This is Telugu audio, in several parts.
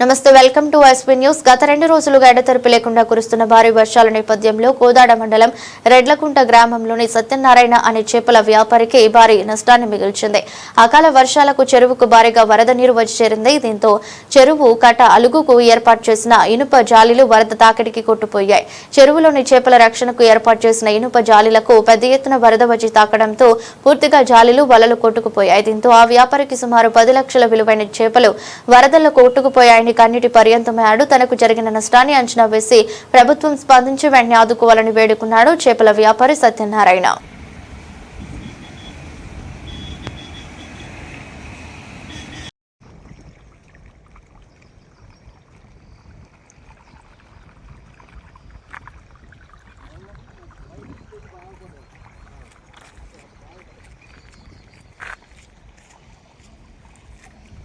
నమస్తే వెల్కమ్ టు ఎస్పీ న్యూస్. గత రెండు రోజులుగా ఎడతెరిపి లేకుండా కురుస్తున్న భారీ వర్షాల నేపథ్యంలో కోదాడ మండలం రెడ్లకుంట గ్రామంలోని సత్యనారాయణ అనే చేపల వ్యాపారికి భారీ నష్టాన్ని మిగిల్చింది. అకాల వర్షాలకు చెరువుకు భారీగా వరద నీరు వచ్చి చేరింది. దీంతో చెరువు కట అలుగుకు ఏర్పాటు చేసిన ఇనుప జాలీలు వరద తాకిడికి కొట్టుపోయాయి. చెరువులోని చేపల రక్షణకు ఏర్పాటు చేసిన ఇనుప జాలీలకు పెద్ద ఎత్తున వరద వచ్చి తాకడంతో పూర్తిగా జాలీలు వలలు కొట్టుకుపోయాయి. దీంతో ఆ వ్యాపారికి సుమారు పది లక్షల విలువైన చేపలు వరదల్లో కొట్టుకుపోయాయని కన్నీటి పర్యంతమయ్యాడు తనకు జరిగిన నష్టాన్ని అంచనా వేసి ప్రభుత్వం స్పందించి వెంటనే ఆదుకోవాలని వేడుకున్నాడు చేపల వ్యాపారి సత్యనారాయణ.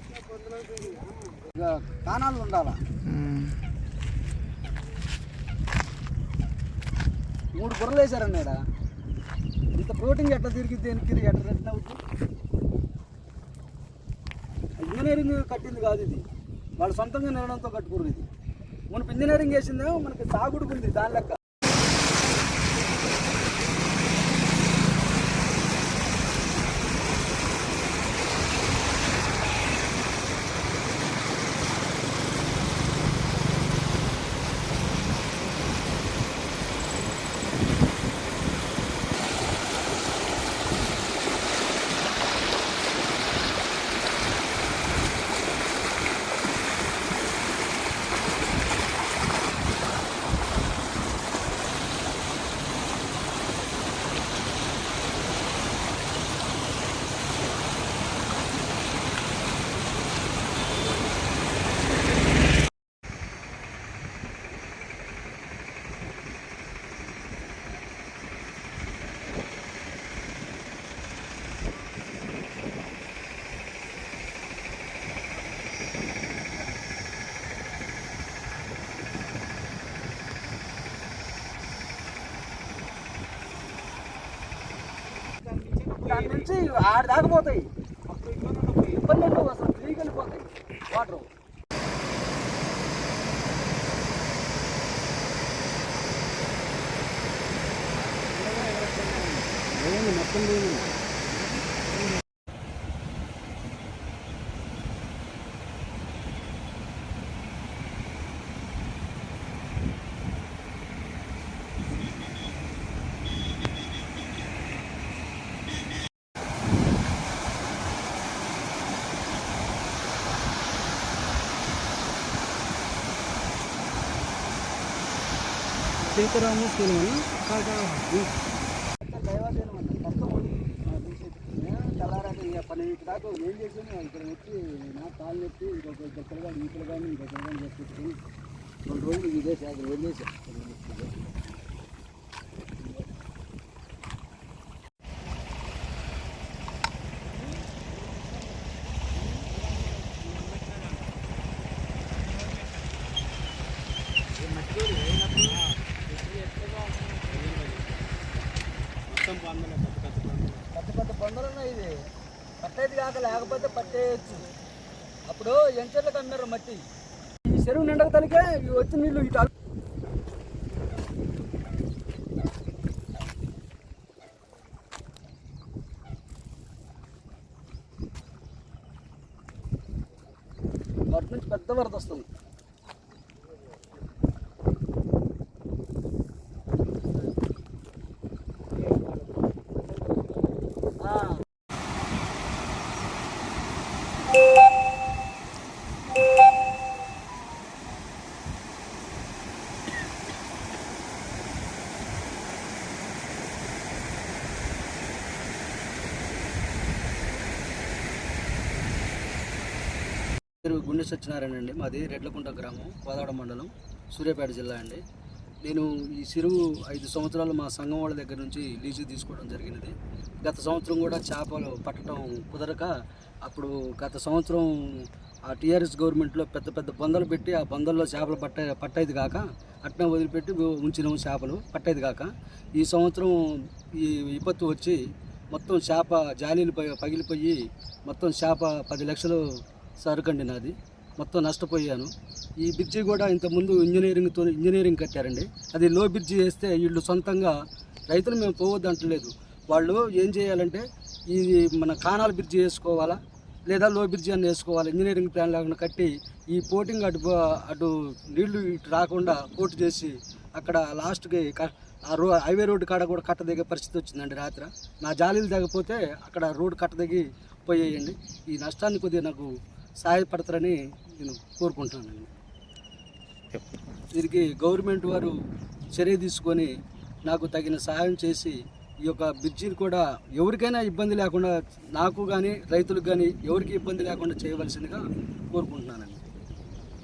ఇక కాణాలు ఉండాలా? మూడు బుర్రలు వేసారండి ఇంత ప్రోటీన్ ఎట్లా తిరిగిద్ది దేనికి ఎట్లా రెట్టిన ఇంజనీరింగ్ కట్టింది కాదు ఇది. వాళ్ళు సొంతంగా నిర్ణయంతో కట్టుకోరు ఇది. మనకు ఇంజనీరింగ్ వేసిందేమో మనకి సాగుడుకుంది దాని లెక్క. దాని నుంచి ఆడ దాకపోతాయి ఇబ్బంది ఉండవు అసలు ఫ్రీగా వెళ్ళిపోతాయి వాటర్. మొత్తం లేదు సీతారాము స్కూల్ తెల్లారాక ఇక పన్నెండు దాకా ఏం చేసాను ఇక్కడ వచ్చి నా కాళ్ళు నొప్పి ఇంకొక ఇద్దరు కానీ ఈతలు కానీ ఇంకొకరు కానీ చేసుకుంటుని రెండు రోజులు ఇదే సార్ ఏం చేశాను పెద్ద పెద్ద బండలు ఉన్నాయి ఇది. పట్టేది కాక లేకపోతే పట్టేయచ్చు. అప్పుడు ఎంచర్లకు అన్నారు మట్టి. ఈ చెరువు నిండక తలికే ఇవి నీళ్ళు ఇటు వాటి నుంచి పెద్ద వరద వస్తుంది. పేరు గుండె సత్యనారాయణ అండి మాది రెడ్లకుంట గ్రామం కోదాడ మండలం సూర్యాపేట జిల్లా అండి. నేను ఈ చెరువు ఐదు సంవత్సరాలు మా సంఘం వాళ్ళ దగ్గర నుంచి లీజు తీసుకోవడం జరిగినది. గత సంవత్సరం కూడా చేపలు పట్టడం కుదరక అప్పుడు గత సంవత్సరం ఆ టీఆర్ఎస్ గవర్నమెంట్లో పెద్ద పెద్ద బొందలు పెట్టి ఆ బొందల్లో చేపలు పట్ట పట్టేది కాక అట్నే వదిలిపెట్టి ఉంచినాము చేపలు పట్టేది కాక. ఈ సంవత్సరం ఈ విపత్తు వచ్చి మొత్తం చేప జాలీలు పగిలిపోయి మొత్తం చేప పది లక్షలు సరుకండి నాది. మొత్తం నష్టపోయాను. ఈ బ్రిడ్జి కూడా ఇంతకుముందు ఇంజనీరింగ్తో ఇంజనీరింగ్ కట్టారండి. అది లో బ్రిడ్జి వేస్తే వీళ్ళు సొంతంగా రైతులు మేము పోవద్దు అంటలేదు వాళ్ళు ఏం చేయాలంటే ఇది మన కానాల బ్రిడ్జి వేసుకోవాలా? లేదా లో బ్రిడ్జి అని వేసుకోవాలి? ఇంజనీరింగ్ ప్లాన్ లేకుండా కట్టి ఈ పోటింగ్ అటు అటు నీళ్ళు ఇటు రాకుండా పోటు చేసి అక్కడ లాస్ట్కి ఆ రో హైవే రోడ్డు కాడ కూడా కట్టదగే పరిస్థితి వచ్చిందండి రాత్రి. నా జాలీలు దిగపోతే అక్కడ రోడ్డు కట్టదగి పోయేయండి. ఈ నష్టాన్ని కొద్దిగా నాకు సహాయపడతారని నేను కోరుకుంటున్నాను. దీనికి గవర్నమెంట్ వారు చర్య తీసుకొని నాకు తగిన సహాయం చేసి ఈ యొక్క బ్రిడ్జిని కూడా ఎవరికైనా ఇబ్బంది లేకుండా నాకు కానీ రైతులకు కానీ ఎవరికి ఇబ్బంది లేకుండా చేయవలసిందిగా కోరుకుంటున్నానండి.